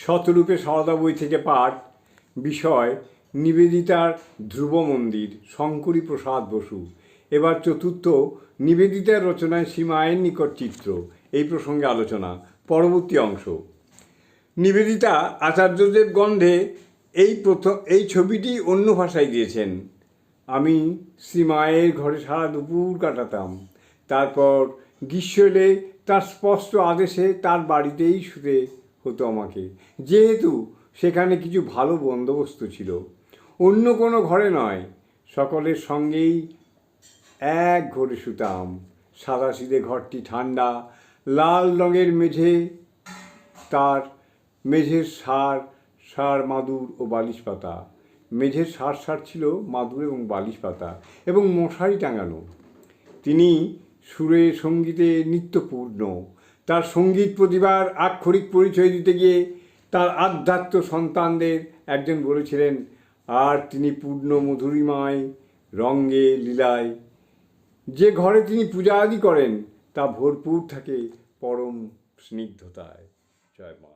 শতরূপে সারদা বই থেকে পাঠ, বিষয়, নিবেদিতার ধ্রুব মন্দির, শঙ্করী প্রসাদ বসু। এবার চতুর্থ, নিবেদিতার রচনায় সীমায়ের নিকট চিত্র। এই প্রসঙ্গে আলোচনা, পরবর্তী অংশ। নিবেদিতা আচার্যদেব গন্ধে এই প্রথম এই ছবিটি অন্য ভাষায় দিয়েছেন। আমি শ্রীমায়ের ঘরে সারা দুপুর কাটাতাম। তারপর গ্রীষ্ম এলে তার স্পষ্ট আদেশে তার বাড়িতেই শুতে হতো আমাকে। যেহেতু সেখানে কিছু ভালো বন্দোবস্ত ছিল। অন্য কোনো ঘরে নয়, সকলের সঙ্গেই এক ঘরে শুতাম। সাদা সিধে ঘরটি ঠান্ডা, লাল রঙের মেঝে, তার মেঝের সার সার, মাদুর ও বালিশ পাতা। মেঝের সার সার ছিল মাদুর এবং বালিশ পাতা এবং মশারি টাঙানো। তিনি সুরে সঙ্গীতে নিত্যপূর্ণ। তার সংগীত প্রতিভার আক্ষরিক পরিচয় দিতে গিয়ে তার আধ্যাত্ম সন্তানদের একজন বলেছিলেন, আর তিনি পূর্ণ মধুরিমায় রঙ্গে লীলায়। যে ঘরে তিনি পূজা আদি করেন, তা ভরপুর থাকে পরম স্নিগ্ধতায়। জয় মা।